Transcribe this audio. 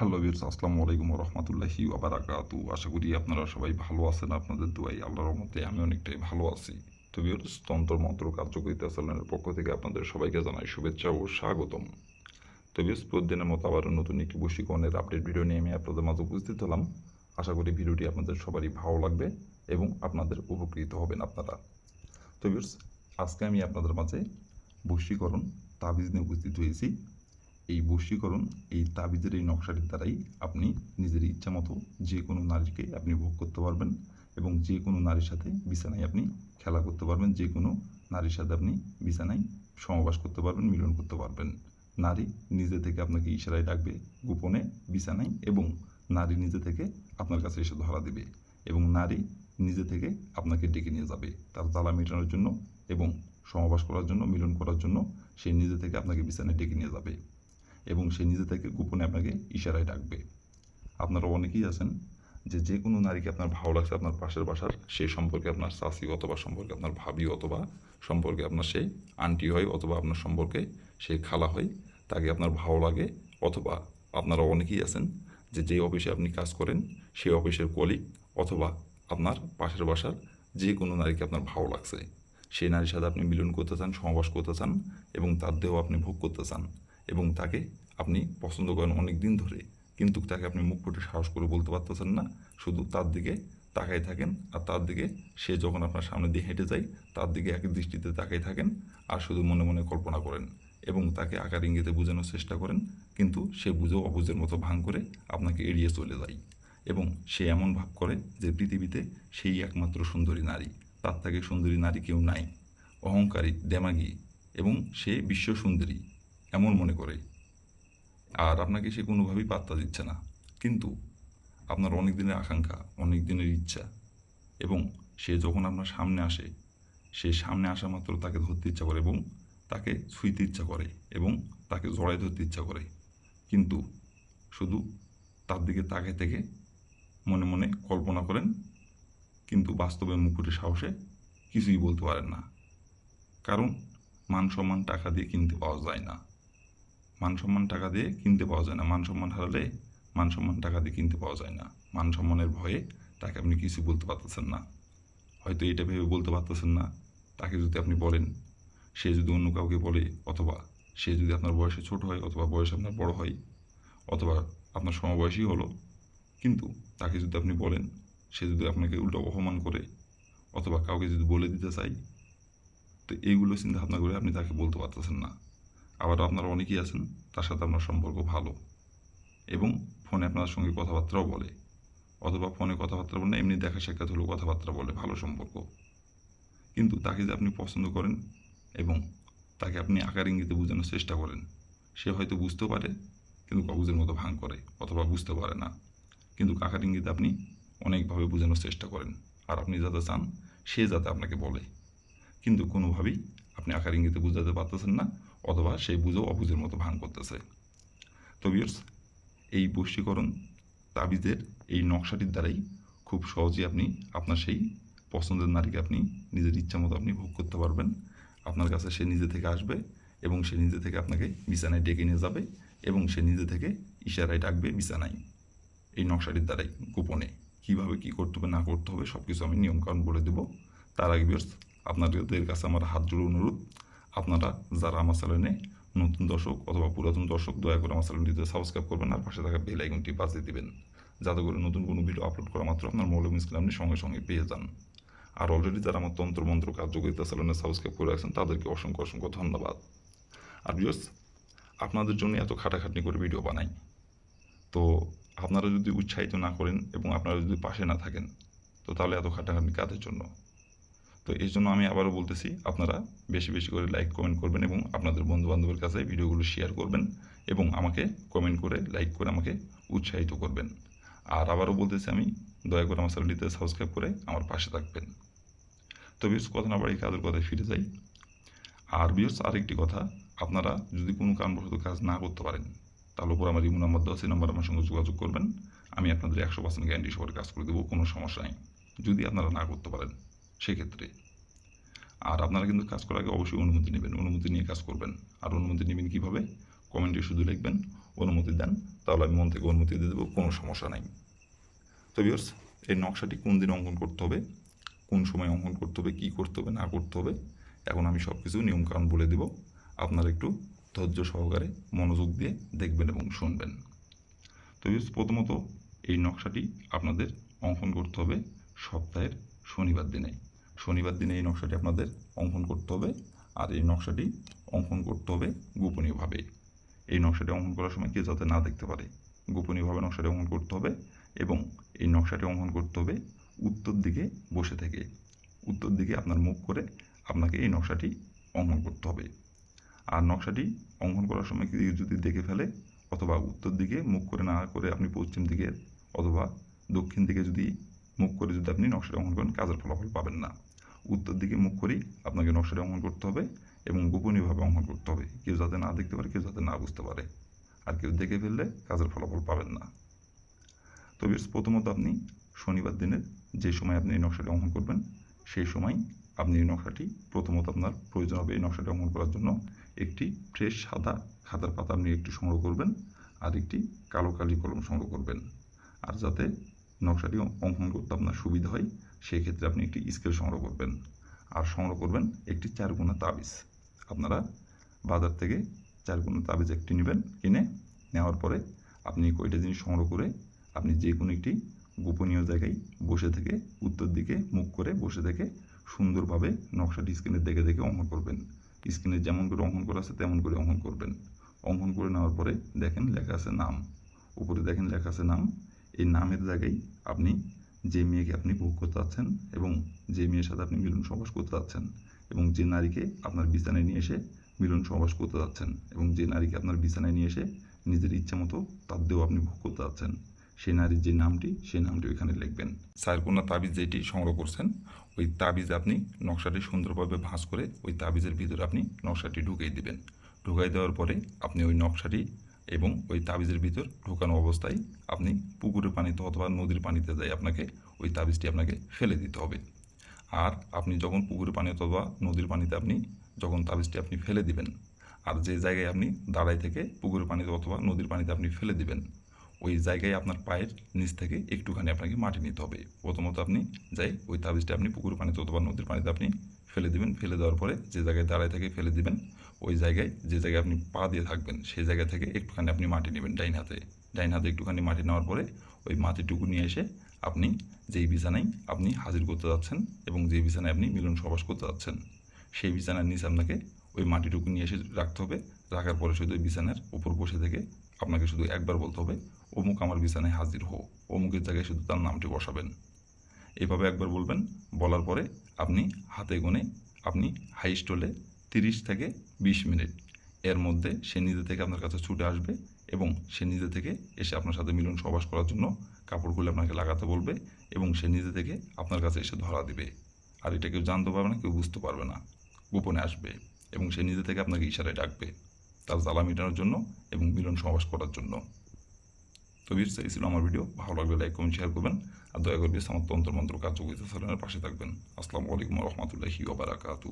Hello বিরস আসসালামু আলাইকুম রহমতুল্লাহি ওবারাকাতু আশা করি আপনারা সবাই ভালো আছেন, আপনাদের দোয়াই আল্লাহর রহমতে আমি অনেকটাই ভালো আছি। তো বিরস তন্ত্র, মন্ত্র কার্যকরিতা চ্যানেলের পক্ষ থেকে আপনাদের সবাইকে জানাই শুভেচ্ছা ও স্বাগতম। তো বিরস প্রতিদিনের মতো আবার নতুন একটি বশীকরণের আপডেট ভিডিও নিয়ে আমি আপনাদের মাঝে উপস্থিত হলাম। আশা করি ভিডিওটি আপনাদের সবারই ভালো লাগবে এবং আপনাদের উপকৃত হবেন আপনারা। তো বিরস আজকে আমি আপনাদের মাঝে বশীকরণ তাবিজ নিয়ে উপস্থিত হয়েছি। এই বশীকরণ, এই তাবিজের এই নকশাটির দ্বারাই আপনি নিজের ইচ্ছা মতো যে কোনো নারীকে আপনি ভোগ করতে পারবেন এবং যে কোনো নারীর সাথে বিছানায় আপনি খেলা করতে পারবেন, যে কোনো নারীর সাথে আপনি বিছানায় সমবাস করতে পারবেন, মিলন করতে পারবেন। নারী নিজে থেকে আপনাকে ইশারায় ডাকবে, গোপনে বিছানায় এবং নারী নিজে থেকে আপনার কাছে এসে ধরা দেবে এবং নারী নিজে থেকে আপনাকে ডেকে নিয়ে যাবে। তার জ্বালা মেটানোর জন্য এবং সমবাস করার জন্য, মিলন করার জন্য সে নিজে থেকে আপনাকে বিছানায় ডেকে নিয়ে যাবে। এবং সে নিজে থেকে গোপনে আপনাকে ইশারায় ডাকবে। আপনারা অনেকেই আছেন যে যে কোনো নারীকে আপনার ভালো লাগছে, আপনার পাশের বাসার সেই সম্পর্কে, আপনার চাষি অথবা সম্পর্কে, আপনার ভাবি অথবা সম্পর্কে আপনার সেই আন্টি হয় অথবা আপনার সম্পর্কে সেই খালা হয়, তাকে আপনার ভালো লাগে অথবা আপনারা অনেকেই আছেন যে যে অফিসে আপনি কাজ করেন, সেই অফিসের কলিগ অথবা আপনার পাশের বাসার যে কোনো নারীকে আপনার ভালো লাগছে। সেই নারীর সাথে আপনি মিলন করতে চান সমাবাস করতে চান এবং তার দেহ আপনি ভোগ করতে চান। এবং তাকে আপনি পছন্দ করেন অনেক দিন ধরে। কিন্তু তাকে আপনি মুখ ফুটে সাহস করে বলতে পারতেছেন না। শুধু তার দিকে তাকাই থাকেন আর তার দিকে সে যখন আপনার সামনে দিয়ে হেঁটে যায়, তার দিকে এক দৃষ্টিতে তাকাই থাকেন আর শুধু মনে মনে কল্পনা করেন এবং তাকে আকার ইঙ্গিতে বোঝানোর চেষ্টা করেন। কিন্তু সে বুঝেও অবুঝের মতো ভাঙ করে আপনাকে এড়িয়ে চলে যায় এবং সে এমন ভাব করে যে পৃথিবীতে সেই একমাত্র সুন্দরী নারী, তার থেকে সুন্দরী নারী কেউ নাই। অহংকারী, দেমাগি এবং সে বিশ্ব সুন্দরী। এমন মনে করে। আর আপনাকে সে কোনোভাবেই পাত্তা দিচ্ছে না। কিন্তু আপনার অনেক দিনের আকাঙ্ক্ষা অনেক দিনের ইচ্ছা এবং সে যখন আপনার সামনে আসে, সে সামনে আসা মাত্র তাকে ধরতে ইচ্ছা করে এবং তাকে ছুঁইতে ইচ্ছা করে এবং তাকে জড়াই ধরতে ইচ্ছা করে। কিন্তু শুধু তার দিকে তাকে থেকে মনে মনে কল্পনা করেন, কিন্তু বাস্তবে মুকুটের সাহসে কিছুই বলতে পারেন না। কারণ মান সম্মান টাকা দিয়ে কিনতে পাওয়া যায় না। মান সম্মান টাকা দিয়ে কিনতে পাওয়া যায় না। মান সম্মান হারালে মান সম্মান টাকা দিয়ে কিনতে পাওয়া যায় না। মান সম্মানের ভয়ে তাকে আপনি কিছু বলতে পারতেছেন না। হয়তো এটা ভেবে বলতে পারতেছেন না। তাকে যদি আপনি বলেন, সে যদি অন্য কাউকে বলে অথবা সে যদি আপনার বয়সে ছোট হয় অথবা বয়সে আপনার বড় হয় অথবা আপনার সমবয়সী হলো, কিন্তু তাকে যদি আপনি বলেন, সে যদি আপনাকে উল্টো অপমান করে অথবা কাউকে যদি বলে দিতে চাই তো এইগুলো চিন্তা ভাবনা করে আপনি তাকে বলতে পারতেছেন না। আবার আপনারা অনেকেই আছেন, তার সাথে আপনার সম্পর্ক ভালো এবং ফোনে আপনার সঙ্গে কথাবার্তাও বলে। অথবা ফোনে কথাবার্তা বলে এমনি দেখা সাক্ষাৎ হলেও কথাবার্তা বলে, ভালো সম্পর্ক। কিন্তু তাকে যে আপনি পছন্দ করেন এবং তাকে আপনি আকার ইঙ্গিতে বোঝানোর চেষ্টা করেন, সে হয়তো বুঝতেও পারে, কিন্তু কাগজের মতো ভাঙ করে, অথবা বুঝতে পারে না। কিন্তু কাকার ইঙ্গিতে আপনি অনেকভাবে বোঝানোর চেষ্টা করেন, আর আপনি যাতে চান, সে যাতে আপনাকে বলে। কিন্তু কোনোভাবেই আপনি আকার ইঙ্গিতে বুঝাতে পারতেছেন না, অথবা সেই বুঝেও অবুঝের মতো ভাঙ করতেছে। তো বিয়ার্স এই বশীকরণ তাবিজের এই নকশাটির দ্বারাই খুব সহজেই আপনি, আপনার সেই পছন্দের নারীকে আপনি নিজের ইচ্ছা মতো আপনি ভোগ করতে পারবেন। আপনার কাছে সে নিজে থেকে আসবে এবং সে নিজে থেকে আপনাকে বিছানায় ডেকে নিয়ে যাবে এবং সে নিজে থেকে ইশারায় ডাকবে বিছানায়। এই নকশাটির দ্বারাই গোপনে কীভাবে কী করতে হবে, না করতে হবে সব কিছু আমি নিয়মকানুন বলে দেবো। তার আগে বিয়ার্স আপনাদের কাছে আমার হাত জোড়ো অনুরোধ। আপনারা যারা আমার চ্যানেলে নতুন দর্শক অথবা পুরাতন দর্শক, দয়া করে আমার চ্যানেলটিতে সাবস্ক্রাইব করবেন আর পাশে থাকা বেল আইকনটি বাজিয়ে দিবেন, যাতে করে নতুন কোনো ভিডিও আপলোড করা মাত্র আপনার মৌলম আপনি সঙ্গে সঙ্গে পেয়ে যান। আর অলরেডি যারা আমার তন্ত্র মন্ত্র কার্যকরিতা চ্যানেলে সাবস্ক্রাইব করে রাখছেন, তাদেরকে অসংখ্য অসংখ্য ধন্যবাদ। আর বিয়স আপনাদের জন্য এত খাটাখাটনি করে ভিডিও বানাই। তো আপনারা যদি উৎসাহিত না করেন এবং আপনারা যদি পাশে না থাকেন, তো তাহলে এত খাটাখাটনি কাদের জন্য? তো এই জন্য আমি আবারও বলতেছি, আপনারা বেশি বেশি করে লাইক কমেন্ট করবেন এবং আপনাদের বন্ধু বান্ধবের কাছে ভিডিওগুলো শেয়ার করবেন এবং আমাকে কমেন্ট করে লাইক করে আমাকে উৎসাহিত করবেন। আর আবারও বলতেছি আমি, দয়া করে আমার চ্যানেলটিতে সাবস্ক্রাইব করে আমার পাশে থাকবেন। তো বিয়স কথা না বাড়ি কাজের কথায় ফিরে যাই। আর বিয়স আরেকটি কথা, আপনারা যদি কোনো কারণবশত কাজ না করতে পারেন, তাহলে উপর আমার ইমো নাম্বার দেওয়া সেই নাম্বার আমার সঙ্গে যোগাযোগ করবেন। আমি আপনাদের একশো পার্সেন্ট গ্যারান্টি সবার কাজ করে দেবো, কোনো সমস্যা নেই। যদি আপনারা না করতে পারেন সেক্ষেত্রে। আর আপনারা কিন্তু কাজ করার আগে অবশ্যই অনুমতি নেবেন, অনুমতি নিয়ে কাজ করবেন। আর অনুমতি নেবেন কীভাবে? কমেন্টে শুধু লিখবেন, অনুমতি দেন, তাহলে আমি মন থেকে অনুমতি দিয়ে দেবো, কোনো সমস্যা নাই। তো ভিউয়ার্স এই নকশাটি কোন দিন অঙ্কন করতে হবে, কোন সময় অঙ্কন করতে হবে, কী করতে হবে, না করতে হবে, এখন আমি সব কিছু নিয়মকানুন বলে দেব। আপনারা একটু ধৈর্য সহকারে মনোযোগ দিয়ে দেখবেন এবং শুনবেন। তো ভিউয়ার্স প্রথমত এই নকশাটি আপনাদের অঙ্কন করতে হবে সপ্তাহের শনিবার দিনে। শনিবার দিনে এই নকশাটি আপনাদের অঙ্কন করতে হবে, আর এই নকশাটি অঙ্কন করতে হবে গোপনীয়ভাবে। এই নকশাটি অঙ্কন করার সময় কেউ যাতে না দেখতে পারে, গোপনীয়ভাবে নকশাটি অঙ্কন করতে হবে এবং এই নকশাটি অঙ্কন করতে হবে উত্তর দিকে বসে থেকে। উত্তর দিকে আপনার মুখ করে আপনাকে এই নকশাটি অঙ্কন করতে হবে। আর নকশাটি অঙ্কন করার সময় যদি দেখে ফেলে, অথবা উত্তর দিকে মুখ করে না করে আপনি পশ্চিম দিকে অথবা দক্ষিণ দিকে যদি মুখ করে যদি আপনি নকশাটি অঙ্কন করেন, কাজের ফলাফল পাবেন না। উত্তর দিকে মুখ করেই আপনাকে নকশাটি অঙ্কন করতে হবে এবং গোপনীয়ভাবে অঙ্কন করতে হবে। কেউ যাতে না দেখতে পারে, কেউ যাতে না বুঝতে পারে। আর কেউ দেখে ফেললে কাজের ফলাফল পাবেন না। তবে প্রথমত আপনি শনিবার দিনের যে সময় আপনি এই নকশাটি অঙ্কন করবেন, সেই সময় আপনি এই নকশাটি প্রথমত আপনার প্রয়োজন হবে এই নকশাটি অঙ্কন করার জন্য একটি ফ্রেশ সাদা খাতার পাতা আপনি একটি সংগ্রহ করবেন আর একটি কালো কালি কলম সংগ্রহ করবেন। আর যাতে নকশাটি অঙ্কন করতে আপনার সুবিধা হয় সেই ক্ষেত্রে আপনি একটি স্কেল সংগ্রহ করবেন। আর সংগ্রহ করবেন একটি চারগুণা তাবিজ। আপনারা বাজার থেকে চারগুণা তাবিজ একটি নেবেন, কিনে নেওয়ার পরে আপনি কয়টা জিনিস সংগ্রহ করে আপনি যে কোনো একটি গোপনীয় জায়গায় বসে থেকে উত্তর দিকে মুখ করে বসে থেকে সুন্দরভাবে নকশাটি স্ক্রিনে দেখে দেখে অঙ্কন করবেন। স্ক্রিনে যেমন করে অঙ্কন করা আছে তেমন করে অঙ্কন করবেন। অঙ্কন করে নেওয়ার পরে দেখেন লেখা আছে নাম। উপরে দেখেন লেখা আছে নাম। এই নামের জায়গায় আপনি যে মেয়েকে আপনি ভোগ করতে চাচ্ছেন এবং যে মেয়ের সাথে আপনি মিলন সহবাস করতে চাচ্ছেন এবং যে নারীকে আপনার বিছানায় নিয়ে এসে মিলন সহবাস করতে যাচ্ছেন এবং যে নারীকে আপনার বিছানায় নিয়ে এসে নিজের ইচ্ছা মতো তার দেহ আপনি ভোগ করতে যাচ্ছেন, সেই নারীর যে নামটি, সেই নামটি ওইখানে লিখবেন। চারকোনা তাবিজ যেটি সংগ্রহ করছেন, ওই তাবিজে আপনি নকশাটি সুন্দরভাবে ভাঁজ করে ওই তাবিজের ভিতরে আপনি নকশাটি ঢুকিয়ে দিবেন। ঢুকাই দেওয়ার পরে আপনি ওই নকশাটি এবং ওই তাবিজের ভিতর ঢোকানো অবস্থায় আপনি পুকুরের পানিতে অথবা নদীর পানিতে যাই আপনাকে ওই তাবিজটি আপনাকে ফেলে দিতে হবে। আর আপনি যখন পুকুরের পানি অথবা নদীর পানিতে আপনি যখন তাবিজটি আপনি ফেলে দিবেন, আর যে জায়গায় আপনি দাঁড়াই থেকে পুকুরের পানিতে অথবা নদীর পানিতে আপনি ফেলে দিবেন, ওই জায়গায় আপনার পায়ের নিচ থেকে একটুখানি আপনাকে মাটি নিতে হবে। প্রথমত আপনি যাই ওই তাবিজটা আপনি পুকুর পানিতে অথবা নদীর পানিতে আপনি ফেলে দিবেন। ফেলে দেওয়ার পরে যে জায়গায় দাঁড়ায় থেকে ফেলে দিবেন ওই জায়গায় যে জায়গায় আপনি পা দিয়ে থাকবেন, সেই জায়গা থেকে একটুখানি আপনি মাটি নেবেন ডাইন হাতে। ডাইন হাতে একটুখানি মাটি নেওয়ার পরে ওই মাটিটুকু নিয়ে এসে আপনি যেই বিছানায় আপনি হাজির করতে যাচ্ছেন এবং যেই বিছানায় আপনি মিলন সবাস করতে যাচ্ছেন, সেই বিছানার নিচে আপনাকে ওই মাটিটুকু নিয়ে এসে রাখতে হবে। রাখার পরে শুধু ওই বিছানার উপর বসে থেকে আপনাকে শুধু একবার বলতে হবে, অমুক আমার বিছানায় হাজির হো অমুকের জায়গায় শুধু তার নামটি বসাবেন। এভাবে একবার বলবেন। বলার পরে আপনি হাতে গুনে আপনি হাই স্টলে তিরিশ থেকে বিশ মিনিট। এর মধ্যে সে নিজে থেকে আপনার কাছে ছুটে আসবে এবং সে নিজে থেকে এসে আপনার সাথে মিলন সবাস করার জন্য কাপড় খুলে আপনাকে লাগাতে বলবে এবং সে নিজে থেকে আপনার কাছে এসে ধরা দিবে। আর এটা কেউ জানতে পারবে না, কেউ বুঝতে পারবে না। গোপনে আসবে এবং সে নিজে থেকে আপনাকে ইশারায় ডাকবে তার জ্বালা মেটানোর জন্য এবং মিলন সমাবেশ করার জন্য। তো বির এই ছিল আমার ভিডিও। ভালো লাগলে লাইক কমেন্ট শেয়ার করবেন আর দয়া করে আমার তন্ত্র মন্ত্র কার্যকরিতা চ্যানেলের পাশে থাকবেন। আসসালামু আলাইকুম রহমতুল্লাহি ওবারাকাতু